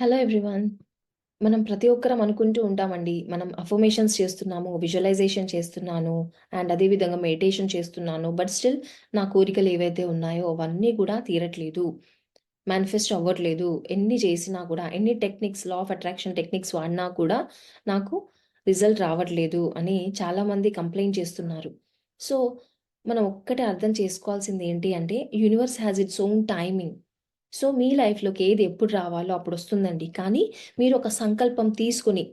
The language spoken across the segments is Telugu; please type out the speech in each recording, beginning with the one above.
Hello everyone. మనం ప్రతి ఒక్కరం అనుకుంటూ ఉంటామండి. మనం అఫర్మేషన్స్ చేస్తున్నాము, విజువలైజేషన్ చేస్తున్నాను అండ్ అదే విధంగా మెడిటేషన్ చేస్తున్నాను. బట్ స్టిల్ నా కోరికలు ఏవైతే ఉన్నాయో అవన్నీ కూడా తీరట్లేదు. మేనిఫెస్ట్ అవ్వట్లేదు. ఎన్ని చేసినా కూడా, ఎన్ని techniques law of attraction techniques వాడినా కూడా నాకు రిజల్ట్ రావట్లేదు అని చాలామంది కంప్లైంట్ చేస్తున్నారు. సో, మనం ఒక్కటే అర్థం చేసుకోవాల్సింది ఏంటి అంటే universe has its own timing. So, మీ లైఫ్‌లోకి ఏది ఎప్పుడు రావాలో అప్పుడు వస్తుందండి కానీ మీరు ఒక సంకల్పం తీసుకొని,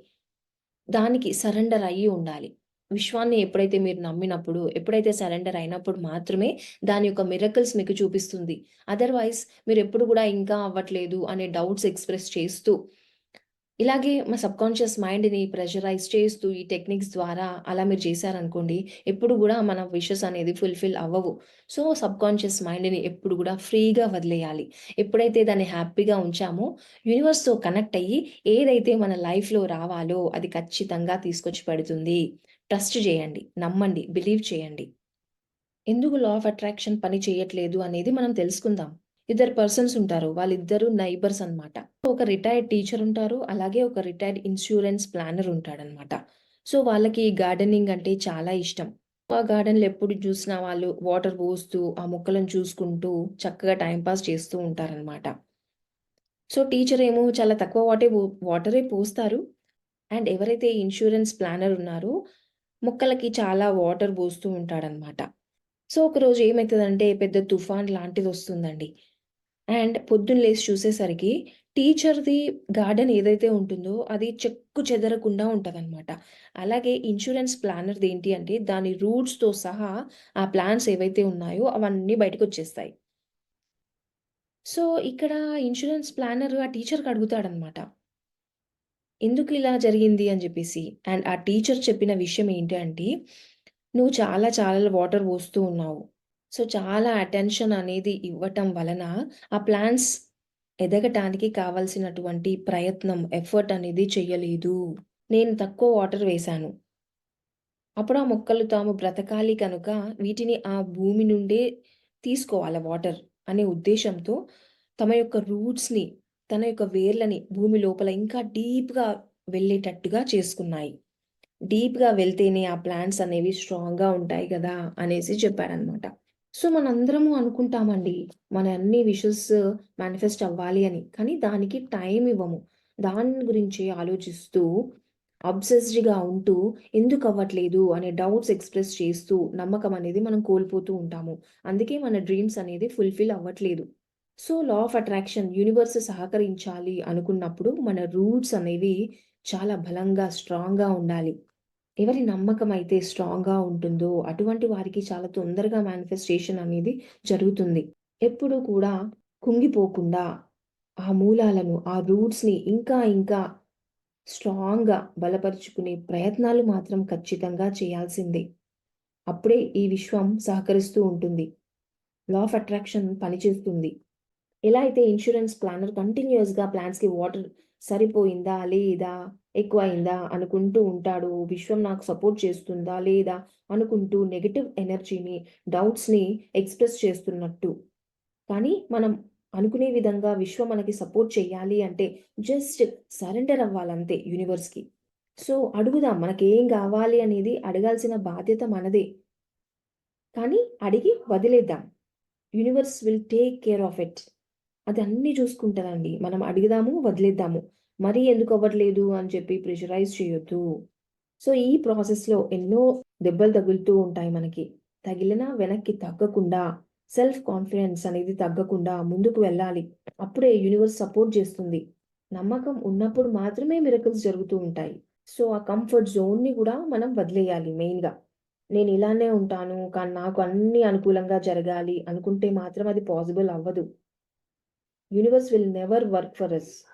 దానికి సరెండర్ అయ్యి ఉండాలి. విశ్వాన్ని ఎప్పుడైతే మీరు నమ్మినప్పుడు, ఎప్పుడైతే సరెండర్ అయినప్పుడు మాత్రమే దాని యొక్క మిరకల్స్ మీకు చూపిస్తుంది. అదర్‌వైస్ మీరెప్పుడు కూడా ఇంకా అవ్వట్లేదు అనే డౌట్స్ ఎక్స్‌ప్రెస్ చేస్తూ ఇలాగే మా సబ్‌కాన్షియస్ మైండ్‌ని ప్రెషరైజ్ చేస్తూ ఈ టెక్నిక్స్ ద్వారా అలా మీరు చేశారనుకోండి, ఎప్పుడు కూడా మన విషెస్ అనేది ఫుల్‌ఫిల్ అవ్వవు. సో, సబ్‌కాన్షియస్ మైండ్‌ని ఎప్పుడు కూడా ఫ్రీగా వదిలేయాలి. ఎప్పుడైతే దాన్ని హ్యాపీగా ఉంచామో, యూనివర్స్‌తో కనెక్ట్ అయ్యి ఏదైతే మన లైఫ్‌లో రావాలో అది ఖచ్చితంగా తీసుకొచ్చి పెడుతుంది. ట్రస్ట్ చేయండి, నమ్మండి, బిలీవ్ చేయండి. ఎందుకు లా ఆఫ్ అట్రాక్షన్ పని చేయట్లేదు అనేది మనం తెలుసుకుందాం. ఇద్దరు పర్సన్స్ ఉంటారు. వాళ్ళిద్దరూ నైబర్స్ అన్నమాట. ఒక రిటైర్డ్ టీచర్ ఉంటారు. అలాగే ఒక రిటైర్డ్ ఇన్సూరెన్స్ ప్లానర్ ఉంటాడనమాట. సో, వాళ్ళకి గార్డెనింగ్ అంటే చాలా ఇష్టం. ఆ గార్డెన్‌లో ఎప్పుడు చూసినా వాళ్ళు వాటర్ పోస్తూ, ఆ మొక్కలను చూసుకుంటూ చక్కగా టైంపాస్ చేస్తూ ఉంటారనమాట. సో, టీచర్ ఏమో చాలా తక్కువ వాటే వాటరే పోస్తారు. అండ్ ఎవరైతే ఇన్సూరెన్స్ ప్లానర్ ఉన్నారో మొక్కలకి చాలా వాటర్ పోస్తూ ఉంటాడనమాట. సో, ఒకరోజు ఏమవుతుందంటే పెద్ద తుఫాన్ లాంటిది వస్తుందండి అండ్ పొద్దున్న లేచి చూసేసరికి టీచర్‌ది గార్డెన్ ఏదైతే ఉంటుందో అది చెక్కు చెదరకుండా ఉంటుందన్నమాట అలాగే ఇన్సూరెన్స్ ప్లానర్‌ది ఏంటి అంటే దాని రూట్స్‌తో సహా ఆ ప్లాన్స్ ఏవైతే ఉన్నాయో అవన్నీ బయటకొచ్చేస్తాయి. సో, ఇక్కడ ఇన్సూరెన్స్ ప్లానర్ ఆ టీచర్‌కి అడుగుతాడనమాట. ఎందుకు ఇలా జరిగింది అని చెప్పేసి అండ్ ఆ టీచర్ చెప్పిన విషయం ఏంటి అంటే, "నువ్వు చాలా చాలా వాటర్ పోస్తూ ఉన్నావు. సో, చాలా అటెన్షన్ అనేది ఇవ్వటం వలన ఆ ప్లాంట్స్ ఎదగటానికి కావాల్సినటువంటి ప్రయత్నం, ఎఫర్ట్ అనేది చేయలేదు నేను తక్కువ వాటర్ వేశాను. అప్పుడు ఆ మొక్కలు తాము బ్రతకాలి కనుక వీటిని ఆ భూమి నుండే తీసుకోవాలి వాటర్ అనే ఉద్దేశంతో తమ యొక్క రూట్స్‌ని, తన యొక్క వేర్లని భూమి లోపల ఇంకా డీప్‌గా వెళ్ళేటట్టుగా చేసుకున్నాయి. డీప్‌గా వెళ్తేనే ఆ ప్లాంట్స్ అనేవి స్ట్రాంగ్‌గా ఉంటాయి కదా అనేసి చెప్పారనమాట సో, మనందరము అనుకుంటామండి. మన అన్ని విషెస్ మేనిఫెస్ట్ అవ్వాలి అని. కానీ దానికి టైం ఇవ్వము. దాని గురించి ఆలోచిస్తూ, అబ్సెస్డ్‌గా ఉంటూ ఎందుకు అవ్వట్లేదు అనే డౌట్స్ ఎక్స్‌ప్రెస్ చేస్తూ నమ్మకం అనేది మనం కోల్పోతూ ఉంటాము. అందుకే మన డ్రీమ్స్ అనేది ఫుల్‌ఫిల్ అవ్వట్లేదు. So, law of attraction universe సహకరించాలి అనుకున్నప్పుడు మన రూట్స్ అనేవి చాలా బలంగా, స్ట్రాంగ్‌గా ఉండాలి. ఎవరి నమ్మకం అయితే స్ట్రాంగ్‌గా ఉంటుందో అటువంటి వారికి చాలా తొందరగా మేనిఫెస్టేషన్ అనేది జరుగుతుంది. ఎప్పుడూ కూడా కుంగిపోకుండా ఆ మూలాలను, ఆ రూట్స్‌ని ఇంకా ఇంకా స్ట్రాంగ్‌గా బలపరుచుకునే ప్రయత్నాలు మాత్రం ఖచ్చితంగా చేయాల్సిందే. అప్పుడే ఈ విశ్వం సహకరిస్తూ ఉంటుంది. లా ఆఫ్ అట్రాక్షన్ పనిచేస్తుంది. ఎలా అయితే ఇన్సూరెన్స్ ప్లానర్ కంటిన్యూయస్‌గా ప్లాన్స్కి వాటర్ సరిపోయిందా? లేదా? ఎక్కువైందా అనుకుంటూ ఉంటాడు. విశ్వం నాకు సపోర్ట్ చేస్తుందా? లేదా? అనుకుంటూ నెగటివ్ ఎనర్జీని, డౌట్స్‌ని ఎక్స్‌ప్రెస్ చేస్తున్నట్టు. కానీ మనం అనుకునే విధంగా విశ్వం మనకి సపోర్ట్ చేయాలి అంటే జస్ట్ సరెండర్ అవ్వాలంతే యూనివర్స్‌కి. సో, అడుగుదాం మనకేం కావాలి అనేది అడగాల్సిన బాధ్యత మనదే. కానీ అడిగి వదిలేద్దాం. Universe will take care of it. అది అన్నీ చూసుకుంటారండి మనం అడిగిదాము వదిలేద్దాము. మరీ ఎందుకు అవ్వట్లేదు అని చెప్పి ప్రెషరైజ్ చేయొద్దు. సో, ఈ ప్రాసెస్‌లో ఎన్నో దెబ్బలు తగులుతూ ఉంటాయి మనకి. తగిలినా వెనక్కి తగ్గకుండా, సెల్ఫ్ కాన్ఫిడెన్స్ అనేది తగ్గకుండా ముందుకు వెళ్ళాలి. అప్పుడే యూనివర్స్ సపోర్ట్ చేస్తుంది. నమ్మకం ఉన్నప్పుడు మాత్రమే మిరకల్స్ జరుగుతూ ఉంటాయి. సో, ఆ కంఫర్ట్ జోన్‌ని కూడా మనం వదిలేయాలి మెయిన్‌గా. నేను ఇలానే ఉంటాను. కానీ నాకు అన్నీ అనుకూలంగా జరగాలి అనుకుంటే మాత్రం అది పాసిబుల్ అవ్వదు. Universe will never work for us.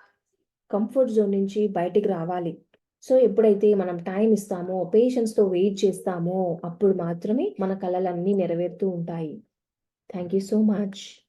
Comfort zone నుంచి బయటికి రావాలి. సో, ఎప్పుడైతే మనం టైం ఇస్తామో, పేషెన్స్‌తో వెయిట్ చేస్తామో, అప్పుడు మాత్రమే మన కళలన్నీ నెరవేరుతూ ఉంటాయి. Thank you so much.